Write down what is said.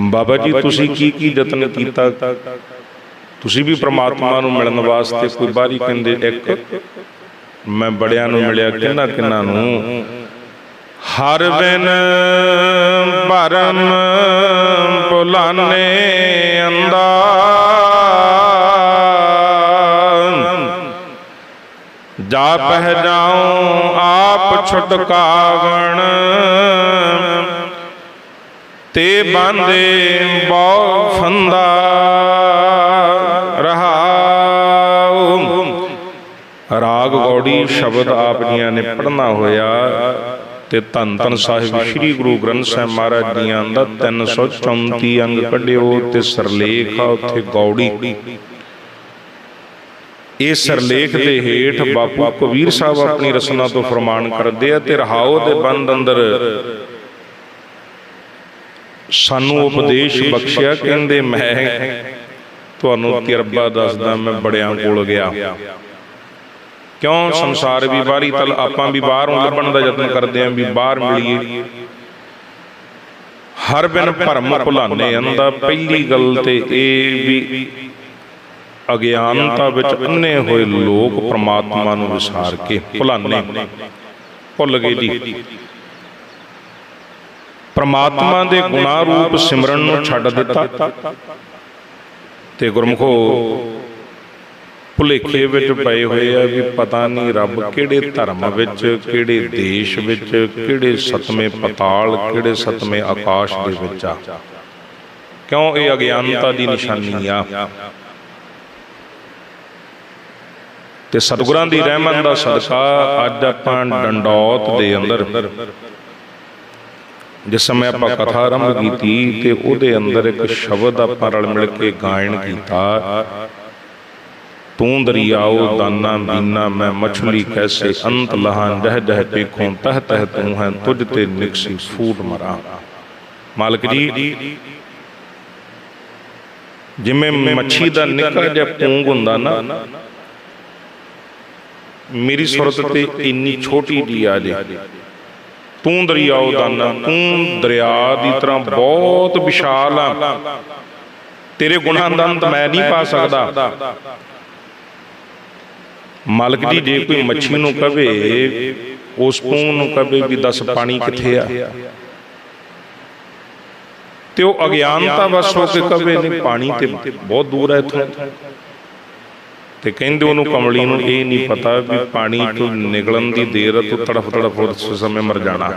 ਬਾਬਾ ਜੀ ਤੁਸੀਂ ਕੀ ਕੀ ਯਤਨ ਕੀਤਾ? ਤੁਸੀਂ ਵੀ ਪ੍ਰਮਾਤਮਾ ਨੂੰ ਮਿਲਣ ਵਾਸਤੇ ਕੋਈ ਬਾਰੀ ਕਹਿੰਦੇ ਇੱਕ ਮੈਂ ਬੜਿਆਂ ਨੂੰ ਮਿਲਿਆ ਕਿੰਨਾ ਕਿੰਨਾ ਨੂੰ। ਹਰ ਬਿਨ ਭਰਮ ਭੁਲਾਨੇ ਅੰਦਾ। ਜਾ ਪਹਿ ਜਾਉ ਆਪ ਛੁਟਕਾਵਣ। ਤੇ ਬਾਂਦੇ ਬਹੁ ਫੰਦਾ ਰਹਾਉ। ਰਾਗ ਗੌੜੀ ਸ਼ਬਦ ਆਪ ਜੀਆਂ ਨੇ ਪੜਨਾ ਹੋਇਆ ਤੇ ਧੰਨ ਧੰਨ ਸਾਹਿਬ ਸ੍ਰੀ ਗੁਰੂ ਗ੍ਰੰਥ ਸਾਹਿਬ ਮਹਾਰਾਜ ਜੀਆਂ ਦਾ 334 ਅੰਗ ਕੱਢਿਓ ਤੇ ਸਰਲੇਖ ਆ ਉੱਥੇ ਗੌੜੀ। ਇਹ ਸਰਲੇਖ ਦੇ ਹੇਠ ਬਾਪੂ ਕਬੀਰ ਸਾਹਿਬ ਆਪਣੀ ਰਸਨਾ ਤੋਂ ਫਰਮਾਨ ਕਰਦੇ ਆ ਤੇ ਰਹਾਉ ਦੇ ਬੰਦ ਅੰਦਰ ਸਾਨੂੰ ਉਪਦੇਸ਼ ਬਖਸ਼ਿਆ ਕਹਿੰਦੇ ਮੈਂ ਤੁਹਾਨੂੰ ਤਜਰਬਾ ਦੱਸਦਾ ਮੈਂ ਬੜਿਆਂ ਕੋਲ ਗਿਆ। ਕਿਉਂ? ਸੰਸਾਰ ਵੀ ਬਾਹਰੀ ਤਲ ਆਪਾਂ ਵੀ ਬਾਹਰੋਂ ਲੱਭਣ ਦਾ ਯਤਨ ਕਰਦੇ ਆਂ ਵੀ ਬਾਹਰ ਮਿਲੀਏ। ਹਰ ਬਿਨ ਭਰਮ ਭੁਲਾਨੇ ਅੰਦਾ ਪਹਿਲੀ ਗੱਲ ਤੇ ਇਹ ਵੀ ਅਗਿਆਨਤਾ ਵਿੱਚ ਅੰਨੇ ਹੋਏ ਲੋਕ ਪ੍ਰਮਾਤਮਾ ਨੂੰ ਵਿਸਾਰ ਕੇ ਭੁਲਾਨੇ ਭੁੱਲ ਗਏ ਜੀ। ਪ੍ਰਮਾਤਮਾ ਦੇ ਗੁਣਾ ਰੂਪ ਸਿਮਰਨ ਨੂੰ ਛੱਡ ਦਿੱਤਾ ਤੇ ਗੁਰਮਖੋ, ਭੁਲੇਖੇ ਵਿੱਚ ਪਏ ਹੋਏ ਆ ਵੀ ਪਤਾ ਨਹੀਂ ਰੱਬ ਕਿਹੜੇ ਧਰਮ ਵਿੱਚ, ਕਿਹੜੇ ਦੇਸ਼ ਵਿੱਚ, ਕਿਹੜੇ ਸਤਵੇਂ ਪਤਾਲ, ਕਿਹੜੇ ਸਤਵੇਂ ਆਕਾਸ਼ ਦੇ ਵਿੱਚ ਆ। ਕਿਉਂ ਇਹ ਅਗਿਆਨਤਾ ਦੀ ਨਿਸ਼ਾਨੀ ਆ? ਤੇ ਸਤਿਗੁਰਾਂ ਦੀ ਰਹਿਮਤ ਦਾ ਸਦਕਾ ਅੱਜ ਆਪਾਂ ਡੰਡੌਤ ਦੇ ਅੰਦਰ ਜਿਸ ਸਮੇਂ ਆਪਾਂ ਕਥਾ ਆਰੰਭ ਕੀਤੀ ਤੇ ਉਹਦੇ ਅੰਦਰ ਇੱਕ ਸ਼ਬਦ ਆਪਾਂ ਰਲ ਮਿਲ ਕੇ ਗਾਇਨ ਕੀਤਾ ਤੂੰ ਦਰਿਆਓ ਦਾਨਾ ਬੀਨਾ ਮੈਂ ਮਛਲੀ ਕੈਸੇ ਅੰਤ ਲਹਾਂ ਜਹ ਜਹ ਪੇਖੋਂ ਤਹ ਤਹ ਤੂੰ ਹੈ ਤੁਝ ਤੇ ਨਿਕਸੀ ਫੂਟ ਮਰਾਂ। ਮਾਲਕ ਜੀ ਜਿਵੇਂ ਮੱਛੀ ਦਾ ਨਿੱਕਾ ਜਿਹਾ ਪੂੰਗ ਹੁੰਦਾ ਨਾ ਮੇਰੀ ਸੁਰਤ ਤੇ ਇੰਨੀ ਛੋਟੀ ਜੀ। ਆ ਜੇ। ਤੂੰ ਦਰਿਆਓ ਦਾਨਾ ਤੂੰ ਦਰਿਆ ਦੀ ਤਰ੍ਹਾਂ ਬਹੁਤ ਵਿਸ਼ਾਲ ਆ। ਤੇਰੇ ਗੁਣਾਂ ਦਾ ਅੰਤ ਮੈਂ ਨਹੀਂ ਪਾ ਸਕਦਾ। ਮਾਲਕ ਜੀ, ਜੇ ਕੋਈ ਮੱਛੀ ਨੂੰ ਕਵੇ, ਉਸ ਪੂੰ ਨੂੰ ਕਵੇ ਵੀ ਦੱਸ ਪਾਣੀ ਕਿੱਥੇ ਆ? ਤੇ ਉਹ ਅਗਿਆਨਤਾ ਵਸ ਹੋ ਕੇ ਕਵੇ, ਨਹੀਂ, ਪਾਣੀ ਤੇ ਬਹੁਤ ਦੂਰ ਹੈ ਇੱਥੋਂ। ਤੇ ਕਹਿੰਦੇ ਉਹਨੂੰ ਕਮਲੀ ਨੂੰ ਇਹ ਨਹੀਂ ਪਤਾ ਵੀ ਪਾਣੀ ਤੋਂ ਨਿਕਲਣ ਦੀ ਦੇਰ ਤੋਂ ਤੜਫ ਤੜਫ ਉਸ ਸਮੇਂ ਮਰ ਜਾਣਾ।